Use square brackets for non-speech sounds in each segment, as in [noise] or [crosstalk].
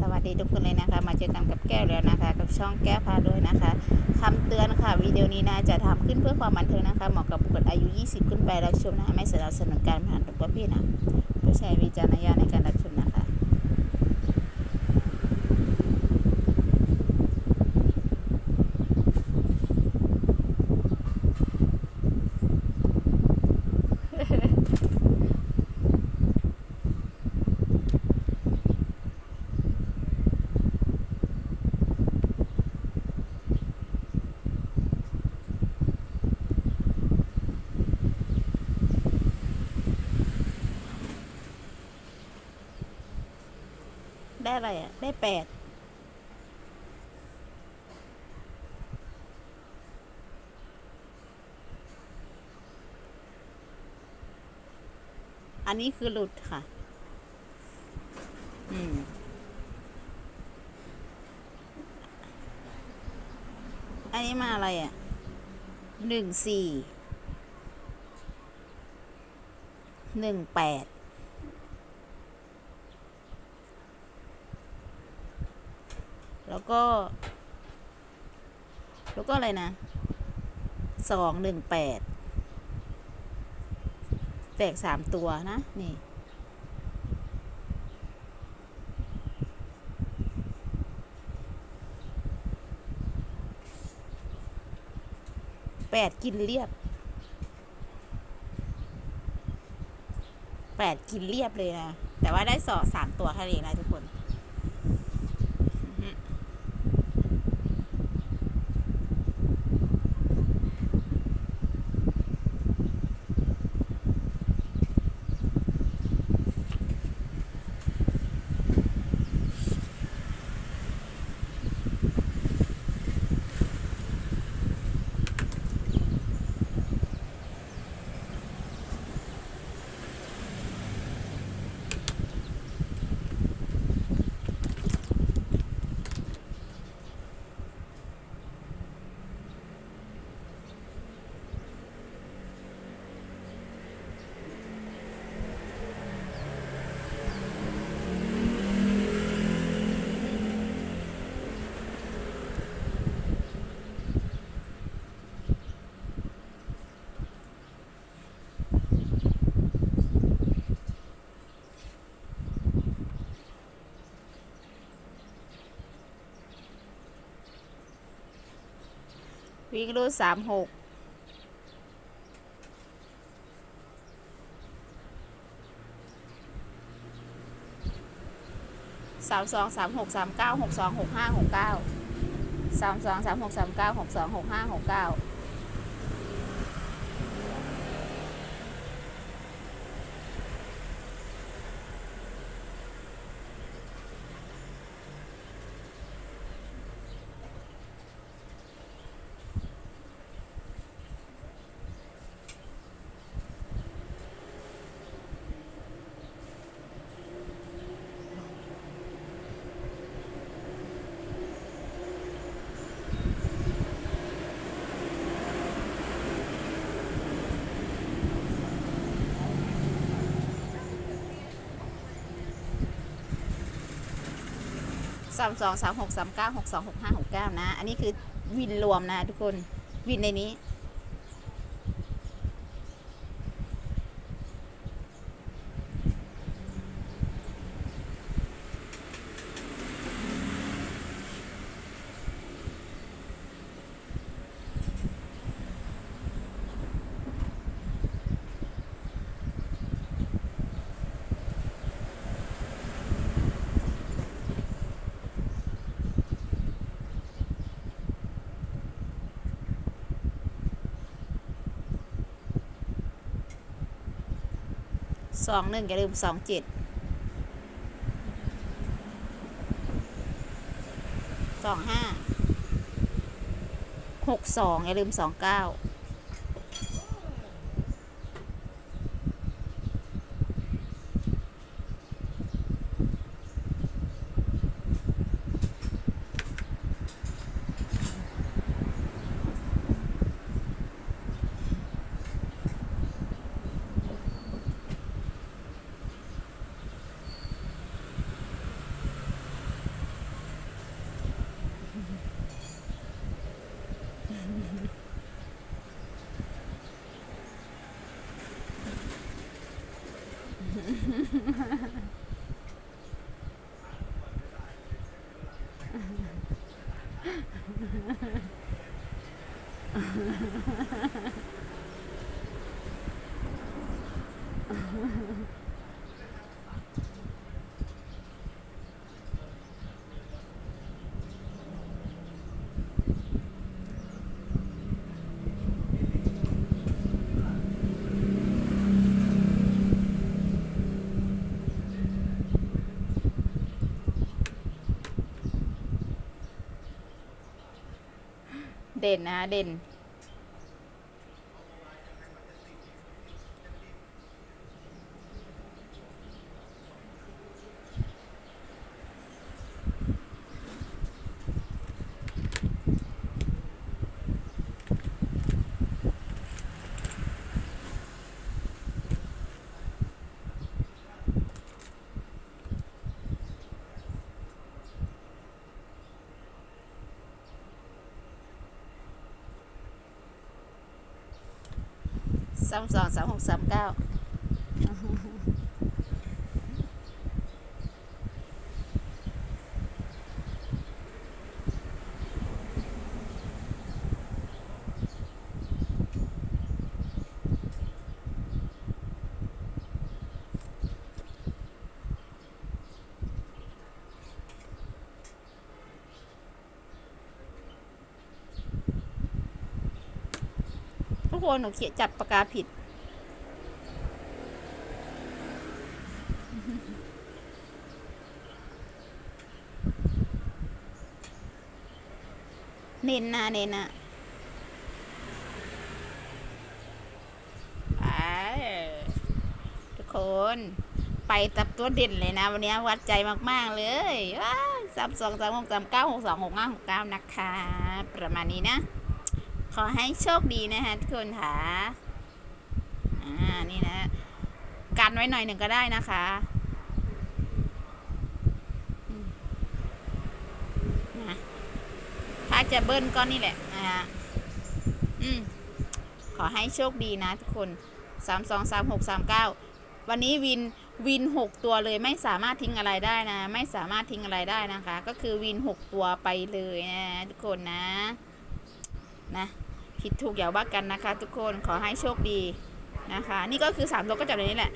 สวัสดีทุกคนเลยนะคะ มาเจอกันกับแก้วแล้วนะคะ กับช่องแก้วพาด้วยนะคะคำเตือนค่ะวิดีโอนี้นะจะทำขึ้นเพื่อความบันเทิงนะคะเหมาะกับบุคคลอายุ 20 ขึ้นไปรับชมนะคะไม่สนับสนุนการผ่านทุกประเภทนะผู้ใช้วิจารณญาณในการรับชมนะคะ ได้อะไรอะ ได้แปดอันนี้คือหลุดค่ะ อืม อันนี้มาอะไรอะ หนึ่งสี่ หนึ่งแปด แล้วก็ แล้วก็อะไรนะสองหนึ่งแปดแตกสามตัวนะ นี่ แปดกินเรียบ แปดกินเรียบเลยนะ แต่ว่าได้สอสามตัวแค่นี้นเองนะทุกคน วิ่งรูดสามหกสามสองสามหกสามเก้าหกสองหกห้าหกเก้าสามสองสามหกสามเก้าหกสองหกห้าหกเก้า สามสองสามหกสามเก้าหกสองหกห้าหกเก้านะ อันนี้คือวินรวมนะทุกคนวินในนี้ สองหนึ่งอย่าลืมสองเจ็ดสองห้าหกสองอย่าลืมสองเก้า Mm-hmm. [laughs] เด่นนะเด่น สามสองสามหกสามเก้าทุ กคนหนูเขียนจับปากกาผิด เน้นนะเน้นนะไปทุกคน ไปตับตัวเด่นเลยนะ วันนี้วัดใจมาก ๆ เลยว้าสามสองสามหกสามเก้าหกสองหกห้าหกเก้านะคะ ประมาณนี้นะ ขอให้โชคดีนะฮะทุกคนค่ะ อ่า นี่นะ กันไว้หน่อยหนึ่งก็ได้นะคะนะถ้าจะเบิ้ลก็นี่แหละนะฮะอืม ขอให้โชคดีนะทุกคนสามสองสามหกสามเก้าวันนี้วินวินหกตัวเลยไม่สามารถทิ้งอะไรได้นะ ไม่สามารถทิ้งอะไรได้นะคะ ก็คือวินหกตัวไปเลยนะทุกคนนะ นะผิดถูกอย่าว่ากันนะคะ ทุกคนขอให้โชคดีนะคะ นี่ก็คือสามตัวก็จับในนี้แหละ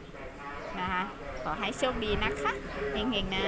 นะคะขอให้โชคดีนะคะเฮงๆนะ